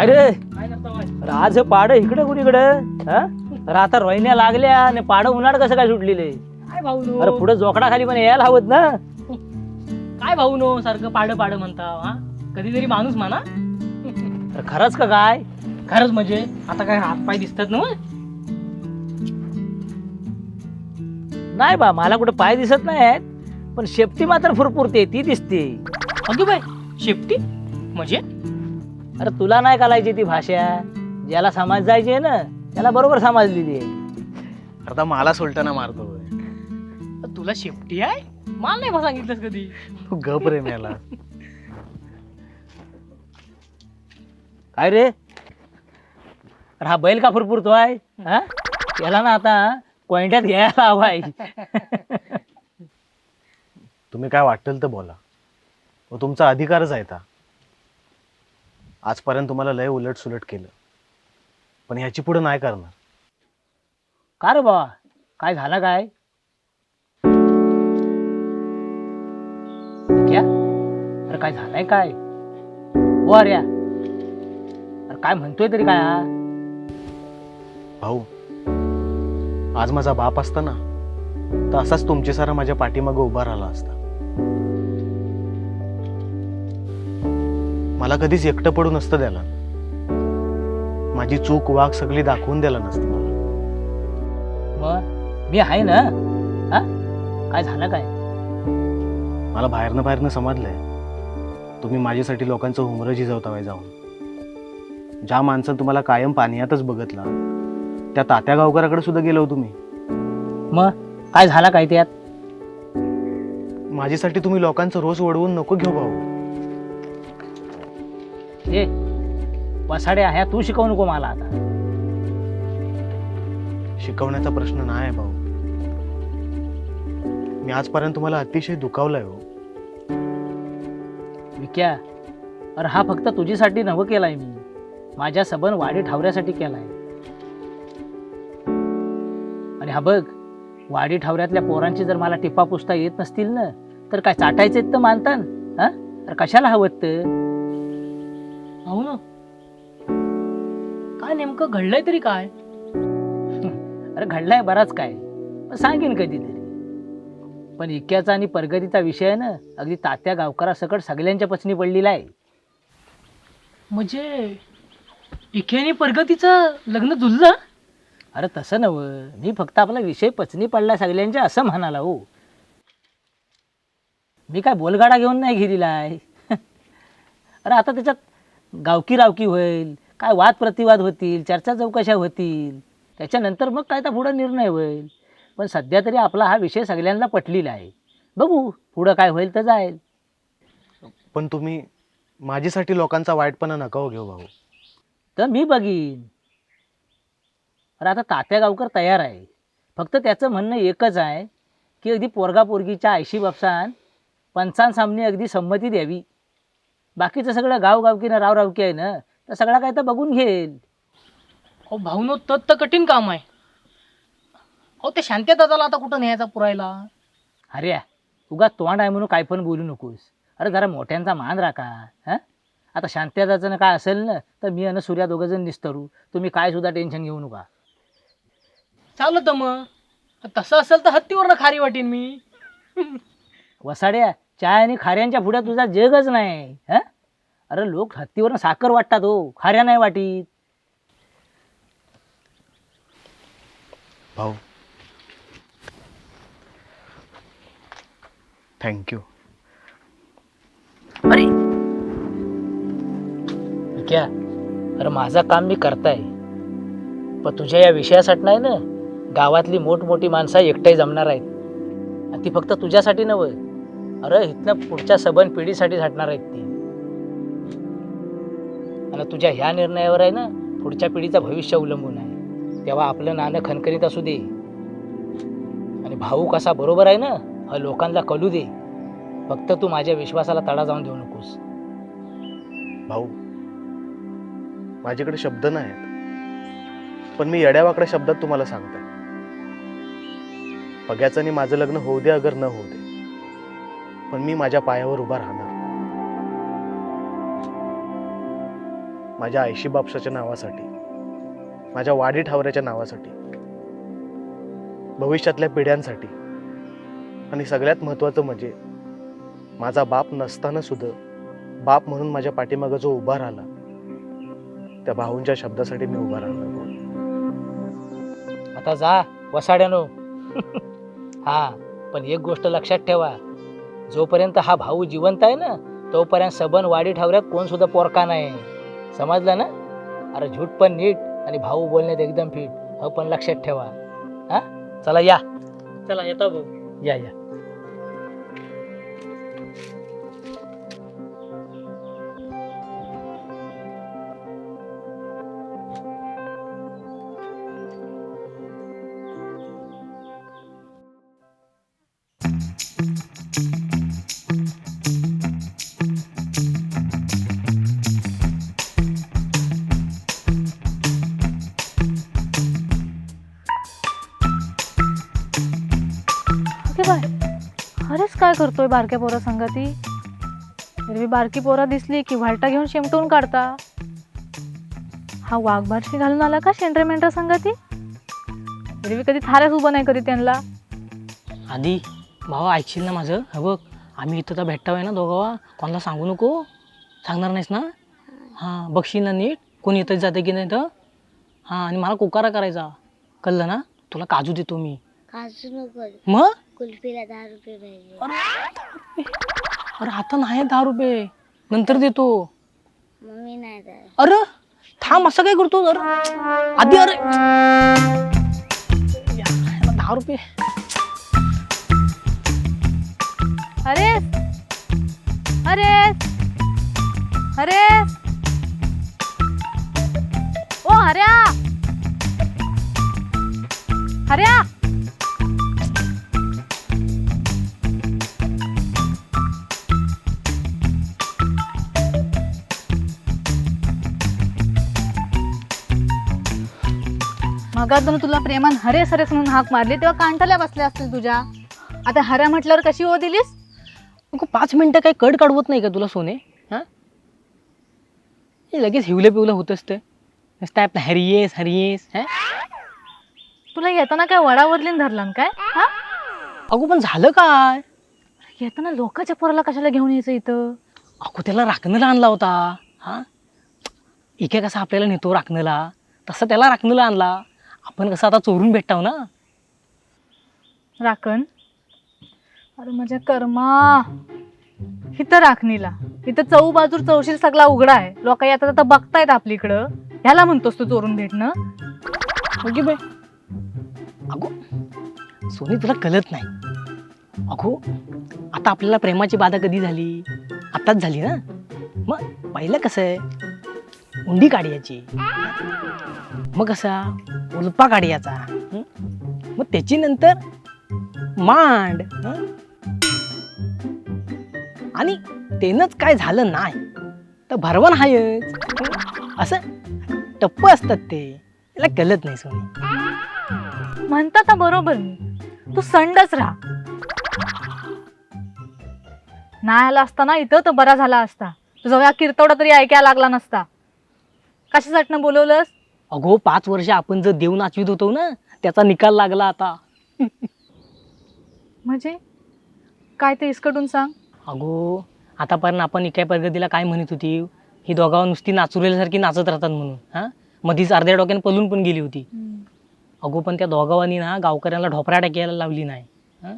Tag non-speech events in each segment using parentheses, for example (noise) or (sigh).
अरे! आज हे पाड इकडे कुणीकडं? हा? अरे आता रोहिण्या लागल्या आणि पाड उन्हाळ कसं काय सुटलेले? काय भाऊ नो अरे पुढे जोकडा खाली पण यायला हवत ना? काय भाऊ नो सारखं पाड पाड म्हणता हा? कधीतरी माणूस म्हणा. अरे खरंच का काय? खरंच म्हणजे आता काय हात पाय दिसतात ना मग? नाही बा मला कुठे पाय दिसत नाहीत पण शेपटी मात्र फुरफुरते ती दिसते. अगं बाय शेपटी? म्हणजे? अरे तुला नाही घालायची ती भाषा. ज्याला समाज जायची आहे ना त्याला बरोबर समजलेली आहे. आता मला सुलटाना मारतो तुला शेपटी आहे? मला नाही बा सांगितलंस कधी. तू गप रे मेला. काय रे? अरे हा बैल का फुरफुरतो आहे हा? त्याला ना आता कोयंट्यात घ्यायला हवाय. तुम्ही काय वाटेल तर बोला. व तुमचा अधिकारच आहे ता आजपर्यंत तुम्हाला लय उलट सुलट केलं. पण ह्याची पुढे नाही करणार. का रे बाबा? काय झालं काय? क्या? अरे काय झालंय काय? हो अरे. अरे काय म्हणतोय तरी काय हा? भाऊ आज माझा बाप असता ना तर असाच तुमचे सारा माझ्या पाठीमागं उभा राहिला असता. मला कधीच एकटं पडू नसतं द्याला माझी चूक वाघ सगळी दाखवून द्याला नसतं मला. मग मी आहे ना? हा? काय झालं काय? मला बाहेरनं बाहेरनं समजलंय. तुम्ही माझ्यासाठी लोकांचं हुमरं झिजवतावाय जाऊन. ज्या माणसं तुम्हाला कायम पाण्यातच बघतला त्या तात्या गावकराकडे सुद्धा गेलो तुम्ही. मग काय झालं काय त्यात? माझ्यासाठी तुम्ही लोकांचं रोज वडवून नको घेऊ भाऊ. ए वसाड्या ह्या तू शिकवू नको मला आता. शिकवण्याचा प्रश्न नाही आहे भाऊ. मी आजपर्यंत तुम्हाला अतिशय दुखावलंय हो. विक्या अरे हा फक्त तुझीसाठी नवं केलाय मी. माझ्या सबन वाडी ठावऱ्यासाठी केलाय. आणि हा बघ वाडी ठावऱ्यातल्या पोरांची जर मला टिपा पुसता येत नसतील ना तर काय चाटायचे तर मानतान हा? अरे कशाला हवत तर भाऊ ना. काय नेमकं घडलंय तरी काय? अरे घडलाय बराच काय. पण सांगेन कधीतरी पण इक्याचा आणि प्रगतीचा विषय ना अगदी तात्या गावकरा सकट सगळ्यांच्या पचनी पडलेला आहे. म्हणजे इखेनी प्रगतीचं लग्न जुळलं अरे तसं नवं मी फक्त आपला विषय पचनी पडला सगळ्यांच्या असं म्हणाला हो. मी काय बोलगाडा घेऊन नाही घेरीलाय (laughs) अरे आता त्याच्यात गावकी रावकी होईल काय वाद प्रतिवाद होतील चर्चा चौकशा होतील. त्याच्यानंतर मग काय तर पुढं निर्णय होईल. पण सध्या तरी आपला हा विषय सगळ्यांना पटलेला आहे. बघू पुढं काय होईल तर जाईल. पण तुम्ही माझ्यासाठी लोकांचा वाईटपणा नका हो घेऊ भाऊ. तर मी बघीन. अरे आता तात्या गावकर तयार आहे. फक्त त्याचं म्हणणं एकच आहे की अगदी पोरगा पोरगीच्या आयशी बापसान पंचांसामने अगदी संमती द्यावी. बाकीचं सगळं गावगावकीनं रावरावकी आहे ना तर सगळा काय तर बघून घेईल. अहो भाऊ नो तर कठीण काम आहे. अहो ते शांती दादाला आता कुठं न्यायचा पुरायला? अरे उगा तोंड आहे म्हणून काय पण बोलू नकोस. अरे जरा मोठ्यांचा मान राखा हां? आता शांत्याचं काय असेल ना तर मी आणि सूर्या दोघंजण निस्तरू. तुम्ही काय सुद्धा टेन्शन घेऊ नका. चालत मग. तसं असेल तर हत्तीवरनं खारी वाटीन मी. वसाड्या चाय आणि खाऱ्यांच्या पुढ्या तुझा जगच नाही हं? अरे लोक हत्तीवरनं साखर वाटतात हो. खाऱ्या नाही वाटीत. भाऊ. थँक्यू अरे. क्या अरे माझं काम मी करताय. पण तुझ्या या विषयासाठी नाही ना गावातली मोठमोठी माणसं एकटाही जमणार आहेत. आणि ती फक्त तुझ्यासाठी नव्हे अरे इथनं पुढच्या सबन पिढीसाठी झटणार आहेत ती. आणि तुझ्या ह्या निर्णयावर आहे ना पुढच्या पिढीचं भविष्य अवलंबून आहे. तेव्हा आपलं नाणं खणखणीत असू दे. आणि भाऊ कसा बरोबर आहे ना हा लोकांना कळू दे. फक्त तू माझ्या विश्वासाला तडा जाऊन देऊ नकोस. भाऊ माझ्याकडे शब्द नाहीत. पण मी येड्यावाकड्या शब्दात तुम्हाला सांगतोय. पग्याचं आणि माझं लग्न होऊ दे अगर न होऊ दे. पण मी माझ्या पायावर उभा राहणार. माझ्या आयशी बापसाच्या नावासाठी माझ्या वाडी ठावऱ्याच्या नावासाठी भविष्यातल्या पिढ्यांसाठी. आणि सगळ्यात महत्त्वाचं म्हणजे माझा बाप नसताना सुद्धा बाप म्हणून माझ्या पाठीमागं जो उभा राहिला त्या भाऊंच्या शब्दासाठी मी उभा राहणार आता जा वसाड्यानो. हा पण एक गोष्ट लक्षात ठेवा. जोपर्यंत हा भाऊ जिवंत आहे ना तोपर्यंत सबन वाडी ठावऱ्यात कोण सुद्धा पोरका नाही. समजलं ना? अरे झूट पण नीट आणि भाऊ बोलण्यात एकदम फिट हो पण लक्षात ठेवा. हा? चला या. चला येतो भाऊ. या या. बारक्या पोरा संगती? एरवी बारकी पोरा दिसली की व्हालटा घेऊन शिमटून काढता. हा वाघ बारशी घालून आला का शेंड्रे मेंढरा संगती? एरवी कधी थाऱ्याच उभं नाही करीत त्यांना. आधी भावा ऐकशील ना माझं? हा बघ आम्ही इथं तर भेटता आहे ना दोघावा. कोणाला सांगू नको? सांगणार नाहीस ना? हां बघशील ना नीट? कोण येतच जाते की नाही तर हां आणि मला कोकारा करायचा. कळलं ना? तुला काजू देतो मी. काजू नको. मग? कुल्फीला दहा रुपये पाहिजे. अरे आता नाही दहा रुपये. नंतर देतो. मम्मी नाही द्या अरे थांब असं काय करतो? अरे आधी अरे. या, याला दहा रुपये. अरे अरे अरे ओ हऱ्या हऱ्या मगात तुला प्रेमान हरेस हरेस म्हणून हाक मारली तेव्हा कांठाल्या बसल्या असतील तुझ्या. आता हऱ्या म्हटल्यावर कशी हो दिलीस? नको पाच मिनटं काही कड काढवत नाही का तुला सोने? हां? लगेच हिवलं पिवलं होतच ते नुसतं आपलं हरियेस हरियेस हा? तुला येताना काय वडावरलीन धरलं काय? हा? अगो पण झालं काय? येताना लोकांच्या पोराला कशाला घेऊन यायचं इथं? अगो त्याला राखणला आणला होता. हा? इके कसा आपल्याला नेतो राखणला? तसं त्याला राखणला आणला. आपण कसं आता चोरून भेटताव ना? राखण? अरे माझ्या कर्मा. इथं राखणीला. इथं चौ बाजूर चौशील सगळा उघडा आहे. लोक आता आता बघतायत आपलीकडं. ह्याला म्हणतोस तू चोरून भेटणं? ओके बाय अगो सोनी तुला कळत नाही. अगो आता आपल्याला प्रेमाची बाधा कधी झाली? आताच झाली ना? मग पहिलं कसं आहे? उंडी काढायची मग कसा? उलपा काढायचा मग त्याची नंतर मांड. आणि तेनच काय झालं नाही तर भरवण हायच. असं टप्प असतात ते. त्याला कळत नाही सोनी. म्हणता तर बरोबर मी. तू संडच राहा. नाही आला असता ना इथं तर बरा झाला असता. तुझा या किरतवडा तरी ऐकायला लागला नसता. कशासाठी बोलवलंस? अगो पाच वर्ष आपण जर देव नाचवित होतो ना त्याचा निकाल लागला आता. म्हणजे? काय ते इसकडून सांग. अगो आतापर्यंत आपण इकाय प्रगतीला काय म्हणत होती? ही दोघांवर नुसती नाचुरेल्यासारखी नाचत राहतात म्हणून हां? मधीच अर्ध्या डोक्याने पलून पण गेली होती. अगो पण त्या दोघांनी ना गावकऱ्यांना ढोपरा टाकायला लावली नाही हं?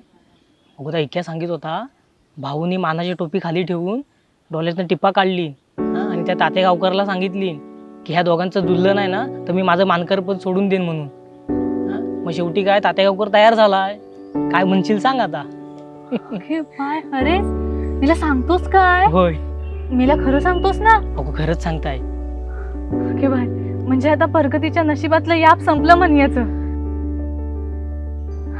अगो त्या इक्या सांगित होता भाऊनी मानाची टोपी खाली ठेवून डोळ्यातनं टिप्पा काढली? आणि त्या तात्या गावकऱ्याला सांगितली की ह्या दोघांचं दुललं नाही ना तर मी माझं मानकर पण सोडून देईन म्हणून? मग शेवटी काय तात्या गावकर तयार झालाय? काय म्हणशील सांग आता. अरे बाय अरे मीला सांगतोस काय? होय. मीला खरं सांगतोस ना? अगो खरंच सांगताय. ओके बाय म्हणजे आता प्रगतीच्या नशिबातलं याप संपलं म्हणायचं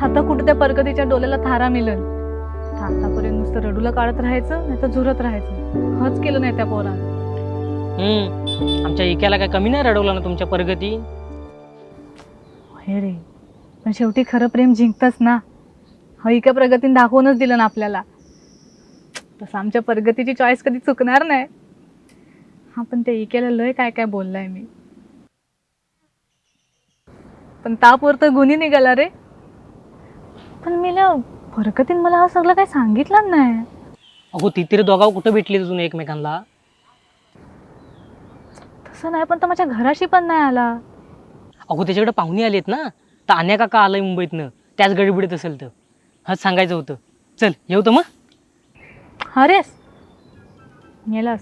आता कुठं त्या प्रगतीच्या डोल्याला थारा मिळल आतापर्यंत नुसतं रडूला काढत राहायचं नाही तर झुरत राहायचं. हच केलं नाही त्या पोरानं. हम्म. आमच्या इक्याला काय कमी नाही रडवलं ना तुमच्या प्रगती? हे रे पण शेवटी खरं प्रेम जिंकतच ना. हा इका प्रगतीने दाखवूनच दिलं ना आपल्याला. तसं आमच्या प्रगतीची चॉईस कधी चुकणार नाही. हा पण ते इकेला लय काय काय बोललाय मी. पण तापवर तर गुन्हे निघाला रे. पण मीला फरकतीन मला हा सगळं काही सांगितलं नाही. अगो ती तरी दोघाव कुठं भेटली अजून एकमेकांना? तसं नाही पण तर माझ्या घराशी पण नाही आला. अगो त्याच्याकडे पाहुणे आलेत ना. तर अन्या काका आलाय मुंबईतनं. त्याच गडबडीत असेल तर. हच सांगायचं होतं. चल येऊ तर मग. Ares MELAS.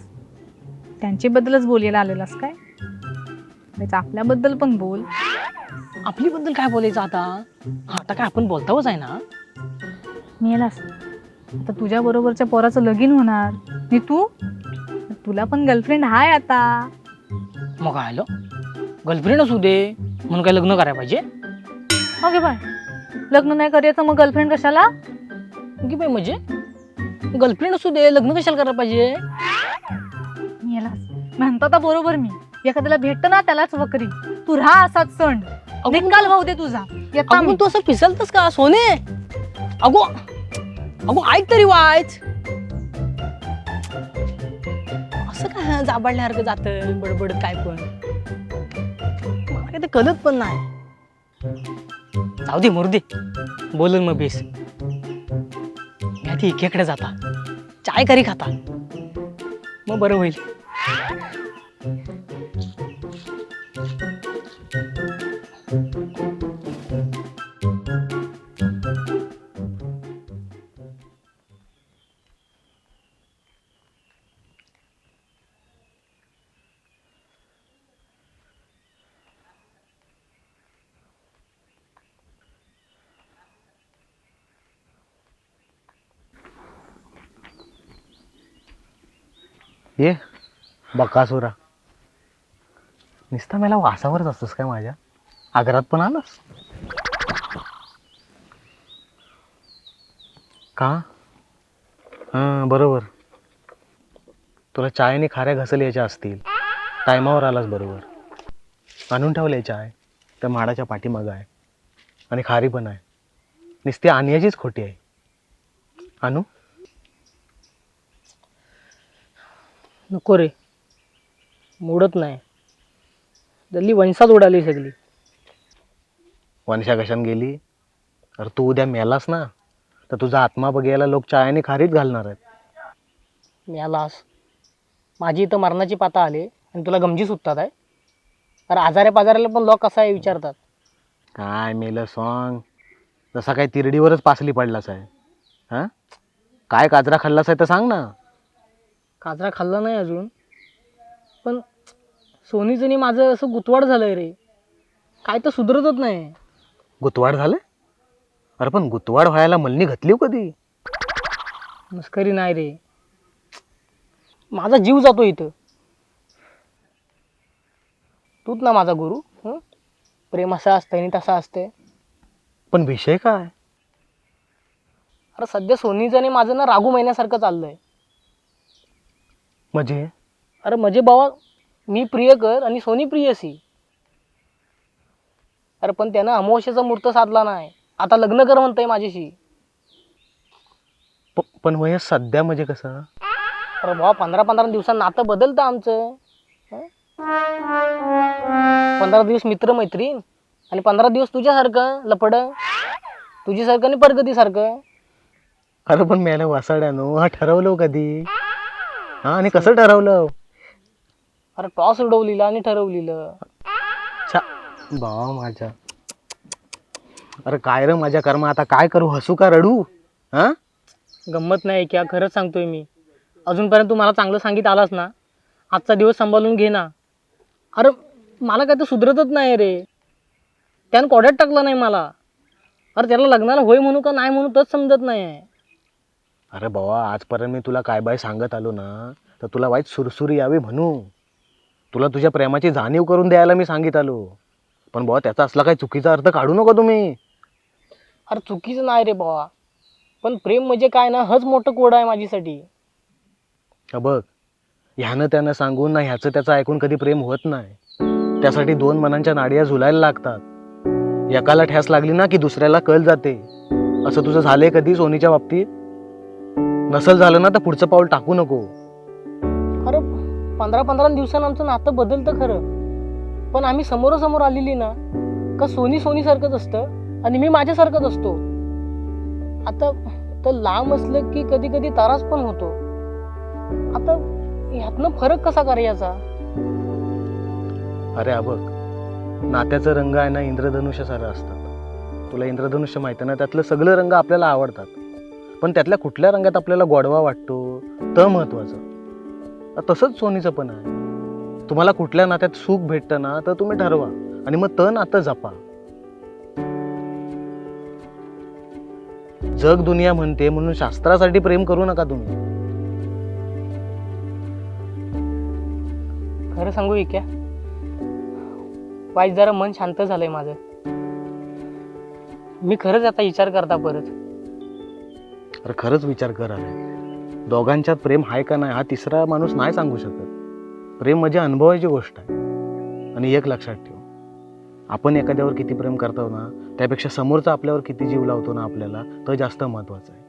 त्यांच्याबद्दलच बोलायला आलेलास काय? आपल्याबद्दल पण बोल. आपलीबद्दल काय बोलायचं आता? हा आता काय आपण बोलतावच आहे ना? मेलास आता तुझ्या बरोबरच्या पोराचं लगीन होणार. आणि तू? तुला पण गर्लफ्रेंड हाय आता. मग काय आलं? गर्लफ्रेंड असू दे. म्हणून काय लग्न करायला पाहिजे? Okay bye. लग्न नाही करायचं मग गर्लफ्रेंड कशाला? की बाई म्हणजे? गर्लफ्रेंड असू दे लग्न कशाला करायला पाहिजे? मेलास म्हणतो आता बरोबर मी. एखाद्याला भेटत ना त्यालाच वकरी. तू राहा असाच सण. निकाल भाऊ दे तुझा. येता अगो मी. तू असं फिसलतस का? सोने? अगो. अगो ऐक तरी वाच. असं काय जाबाडल्यासारखं जात बडबडत काय पण. मला काय ते कळत पण नाही. जाऊ दे मरू दे बोलल मग बेस. घ्या ती इकडे जाता. चाय करी खाता. मग बरं होईल. ये बकासुरा नुसता मला वासावरच असतोस काय माझ्या? आग्रात पण आलास? का? हां बरोबर. तुला चायने खाऱ्या घसल याच्या असतील. टायमावर आलास बरोबर. आणून ठेवलंय चाय त्या माडाच्या पाठीमागं आहे. आणि खारी पण आहे. नुसती आणण्याचीच खोटी आहे. आणू? नको रे. मोडत नाही. जल्ली वंशात उडाली सगळी. वनशा कशान गेली? अरे तू उद्या मेलास ना तर तुझा आत्मा बघायला लोक चायाने खारीत घालणार आहेत. मिळालास माझी इथं मरणाची पाता आली आणि तुला गमजी सुटतात आहे? अरे आजाऱ्या पाजाऱ्याला पण लोक कसं आहे विचारतात? काय मेलं सॉंग जसा काय तिरडीवरच पासली पडलास आहे. हां? काय काजरा खाल्लास आहे तर सांग ना. काजरा खाल्ला नाही अजून. पण सोनीचं आणि माझं असं गुतवाड झालंय रे. काय तर सुधरतच नाही. गुतवाड झालं? अरे पण गुतवाड व्हायला मलनी घातली हो कधी? मस्करी नाही रे. माझा जीव जातो इथं. तूच ना माझा गुरु हं? प्रेम असं असतं आणि तसं असते पण विषय काय? अरे सध्या सोनीचं आणि माझं ना रागू महिन्यासारखं चाललंय. म्हणजे? अरे म्हणजे बाबा मी प्रियकर आणि सोनी प्रियसी अरे पण त्यानं अमावस्येचा मुहूर्त साधला नाही. आता लग्न कर म्हणतंय माझ्याशी. प- पण वय सध्या म्हणजे कसं? अरे बाबा पंधरा पंधरा दिवसांत नातं बदलतं आमचं. हं? पंधरा दिवस मित्र मैत्रीण आणि पंधरा दिवस तुझ्यासारखं लपड तुझ्यासारखं आणि परगतीसारखं. अरे पण मेला वासाड्यानो हा ठरवलं हो कधी. हा आणि कसं ठरवलं अरे टॉस उडवलेलं आणि ठरवलेलं. छा भावा माझ्या. अरे काय रे माझ्या कर्म आता काय करू? हसू का रडू? हा? गंमत नाही क्या खरंच सांगतोय मी. अजूनपर्यंत तू मला चांगलं सांगित आलास ना आजचा दिवस सांभाळून घे ना. अरे मला काय तर सुधरतच नाही रे. त्यानं कोड्यात टाकलं नाही मला. अरे त्याला लग्नाला होय म्हणू का नाही म्हणू तच समजत नाही. आहे अरे भावा आजपर्यंत मी तुला काय बाय सांगत आलो ना तर तुला वाईट सुरसुरी यावी म्हणू. तुला तुझ्या प्रेमाची जाणीव करून द्यायला मी सांगित आलो. पण भावा त्याचा असला काही चुकीचा अर्थ काढू नको तुम्ही. अरे चुकीचं नाही रे बाबा. पण प्रेम म्हणजे काय ना हच मोठं कोड आहे माझ्यासाठी. हा बघ ह्यानं त्यानं सांगून ना ह्याचं त्याचं ऐकून कधी प्रेम होत नाही. त्यासाठी दोन मनांच्या नाड्या झुलायला लागतात. एकाला ठ्यास लागली ना की दुसऱ्याला कळ जाते. असं तुझं झालंय कधी सोनीच्या बाबतीत? नसल झालं ना तर पुढचं पाऊल टाकू नको. अरे पंधरा पंधरा दिवसानं आमचं नातं बदलतं खरं. पण आम्ही समोरासमोर आलेली ना का सोनी सोनीसारखंच असतं आणि मी माझ्यासारखंच असतो. आता तर लांब असलं की कधी कधी तारास पण होतो. आता ह्यातनं फरक कसा करायचा? अरे बघ. नात्याचा रंग आहे ना इंद्रधनुष्यासारखं असतात तुला इंद्रधनुष्य माहिती ना त्यातलं सगळं रंग आपल्याला आवडतात. पण त्यातल्या कुठल्या रंगात आपल्याला गोडवा वाटतो तर महत्वाचं. तसंच सोनीचं पण आहे. तुम्हाला कुठल्या नात्यात सुख भेटतं ना तर तुम्ही ठरवा आणि मग त आता जपा. जग दुनिया म्हणते म्हणून शास्त्रासाठी प्रेम करू नका तुम्ही. खरं सांगू इक्या वाईट जरा मन शांत झालंय माझं. मी खरंच आता विचार करता परत. अरे खरंच विचार कर अरे. दोघांच्यात प्रेम आहे का नाही हा तिसरा माणूस नाही सांगू शकत. प्रेम म्हणजे अनुभवाची गोष्ट आहे. आणि एक लक्षात ठेव. आपण एखाद्यावर किती प्रेम करतो ना त्यापेक्षा समोरचा आपल्यावर किती जीव लावतो ना आपल्याला तर जास्त महत्त्वाचं आहे.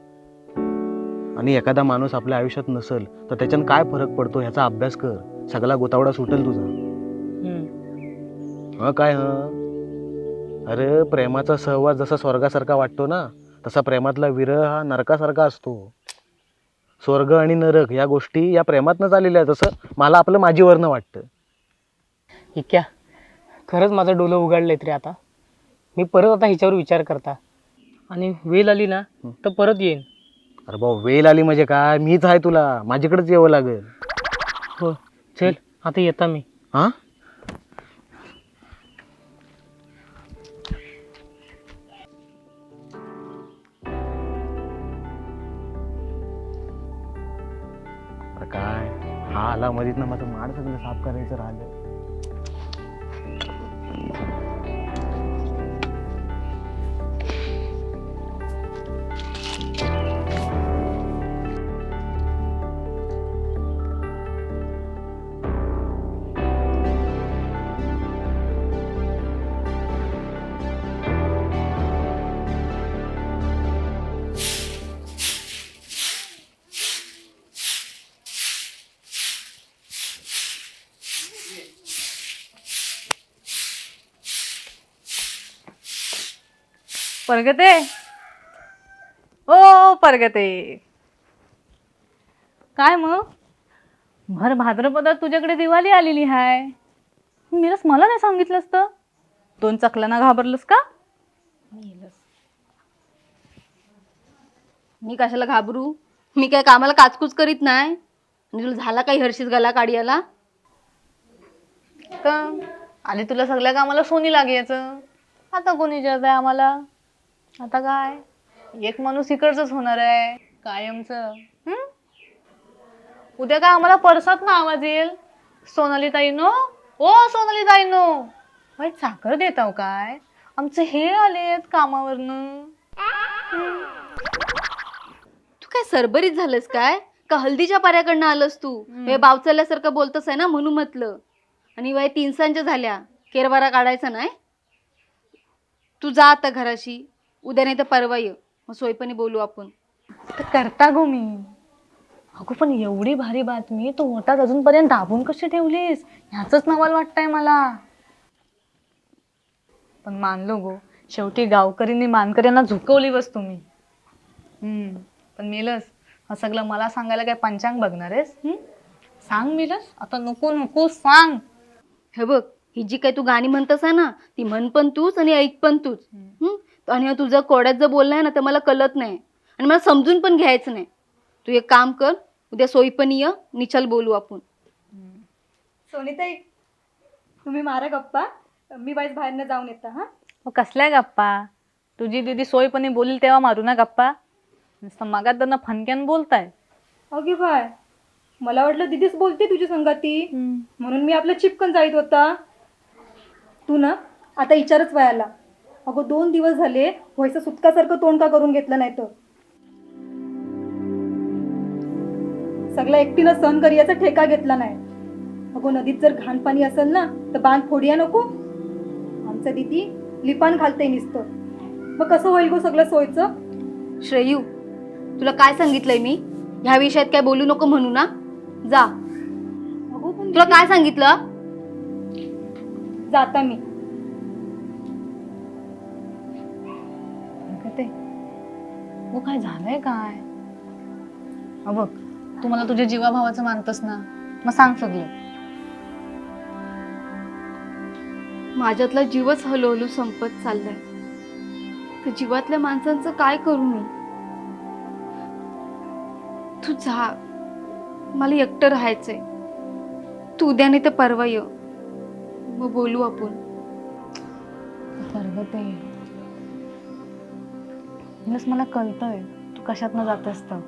आणि एखादा माणूस आपल्या आयुष्यात नसेल तर त्याच्यानं काय फरक पडतो ह्याचा अभ्यास कर. सगळा गोतावडा सुटेल तुझा. ह काय ह? अरे प्रेमाचा सहवास जसा स्वर्गासारखा वाटतो ना तसा प्रेमातला विरह हा नरकासारखा असतो. स्वर्ग आणि नरक या गोष्टी या प्रेमातनं आलेल्या आहेत. असं मला आपलं माझीवरनं वाटतं. इक्या खरंच माझं डोलं उघडलंय रे आता. मी परत आता ह्याच्यावर विचार करता. आणि वेळ आली ना तर परत येईन. अरे भाऊ वेळ आली म्हणजे काय? मीच आहे तुला. माझ्याकडेच यावं लागेल. हो चल आता येता मी. हां? काय? हा आला मधीत ना माझं माणसं साफ करायचं राहिलं परगते. ओ परगते. काय मग? भर भाद्रपदात तुझ्याकडे दिवाळी आलेली हाय. मीरस मला नाही सांगितलंस तर. दोन चकलांना घाबरलंस का? मी कशाला घाबरू? मी काय कामाला काचकूच करीत नाही. आणि तुला झाला काही हर्षीच गला काढियाला? का? आधी तुला सगळ्या कामाला सोनी लागायचं. आता कोणी विचारत आहे आम्हाला? आता काय? एक माणूस इकडचंच होणार आहे कायमचं. हं? उद्या काय आम्हाला परसात ना आवाज येईल? सोनाली ताईनो ओ सोनाली ताईनो वाईट साखर देताव काय? आमचे हे आलेत कामावरनं. तू काय सरबरीत झालंस काय? का हल्दीच्या पाऱ्याकडनं आलंस तू? हे. बावचल्यासारखं बोलतस आहे ना म्हणून म्हटलं. आणि वय तीन सांच्या झाल्या. केरबारा काढायचा नाही? तू जा आता घराशी. उद्या नाही तर परवा ये. मग सोयपणी बोलू आपण. तर करता गो मी. अगो पण एवढी भारी बातमी तू मोठात अजूनपर्यंत दाबून कशी ठेवलीस? ह्याच नवाल वाटतंय मला. पण मानलो गो शेवटी गावकरींनी मानकऱ्यांना झुकवली बस तुम्ही हम्म, पण मिलस हा सगळं मला सांगायला काय पंचांग बघणार आहेस? हम्म? सांग मिलस आता नको नको सांग. हे बघ ही जी काय तू गाणी म्हणतस आहे ना ती म्हण पण तूच आणि ऐक पण तूच. हं? आणि तुझं कोड्यात जर बोलणं आहे ना तर मला कळत नाही. आणि मला समजून पण घ्यायचं नाही. तू एक काम कर उद्या सोयी पण ये निचल बोलू आपण. सोनीताई तुम्ही मारा गप्पा. मी वाईस बाहेरनं जाऊन येता हा? हो कसल्या गप्पा? तुझी दिदी सोयपणे बोलील तेव्हा मारू ना गप्पा. नुसतं मागात त्यांना फनक्यान बोलताय. अगे बाय. मला वाटलं दिदीच बोलते तुझी संगती म्हणून मी आपलं चिपकन जाईत होता. तू ना आता विचारच वयाला. अगो दोन दिवस झाले. व्हायचं सुटकासारखं तोंड का करून घेतलं नाही तर? सगळं एकटीनं सहन करियाचा ठेका घेतला नाही. अगो नदीत जर घाण पाणी असेल ना तर बांध फोडिया नको. आमचं दिदी लिपान घालते नुसतं. मग कसं होईल गो सगळं सोयचं? श्रेयू तुला काय सांगितलंय मी? ह्या विषयात काय बोलू नको म्हणू ना? जा. अगो पण तुला काय सांगितलं? जाता मी. हो काय झालंय काय? अ बघ तू मला तुझ्या जीवाभावाचं मानतस ना मग सांग सगळं. माझ्यातला जीवच हळूहळू संपत चाललाय. तर जीवातल्या माणसांचं काय करू मी? तू जा. मला एकटं राहायचंय. तू उद्या नाही तर परवा ये. मग बोलू आपण. बरोबर म्हणूनच मला कळतंय तू कशातनं जातेस तर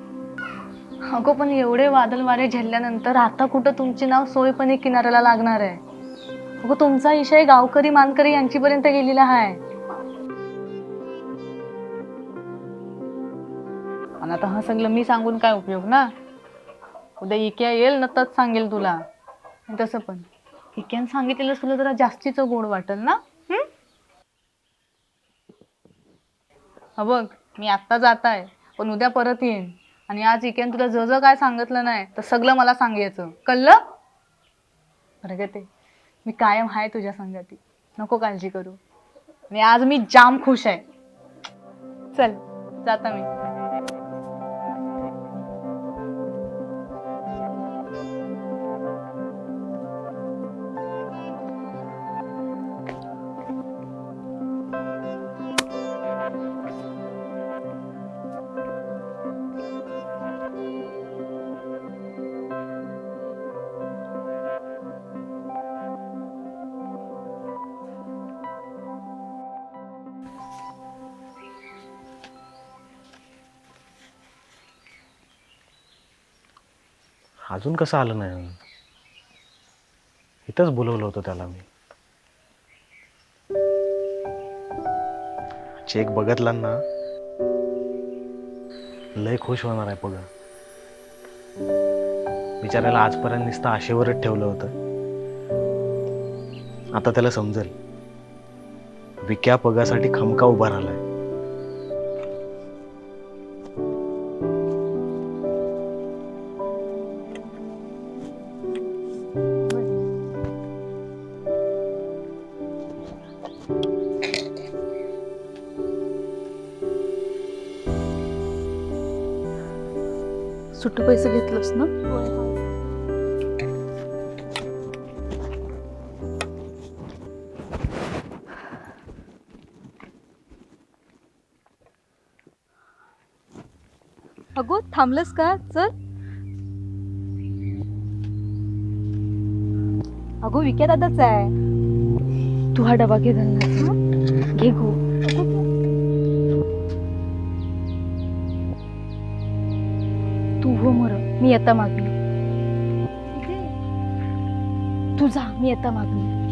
अगो पण एवढे वादळ वारे झेलल्यानंतर आता कुठं तुमची नाव सोयपणे किनाऱ्याला लागणार आहे? अगो तुमचा विषय गावकरी मानकरी यांचीपर्यंत गेलेला आहे आणि आता हा सगळं मी सांगून काय उपयोग ना? उद्या इक्या येईल ना तच सांगेल तुला. आणि तसं पण. इक्यानं सांगितलेलं तुला जरा जास्तीचं गोड वाटेल ना? हं? हा बघ. मी आत्ता जात आहे पण उद्या परत येईन. आणि आज इकेन तुला ज ज काय सांगितलं नाही तर सगळं मला सांगायचं. कळलं? बरं का ते. मी कायम आहे तुझ्या संगती. नको काळजी करू. आणि आज मी जाम खुश आहे. चल जाता मी. अजून कसं आलं नाही इथंच बोलवलं होतं त्याला मी. चेक बघतला ना? लय खुश होणार आहे बघा बिचारायला आजपर्यंत नुसतं आशेवरच ठेवलं होतं. आता त्याला समजेल. विक्या पगासाठी खमका उभा राहिलाय. थांबलंस का? चल. अगो विक्या दादाच आहे. तू हा डबा घे घे गो. तू हो मर मी येता मागणी तू जा मी येता मागणी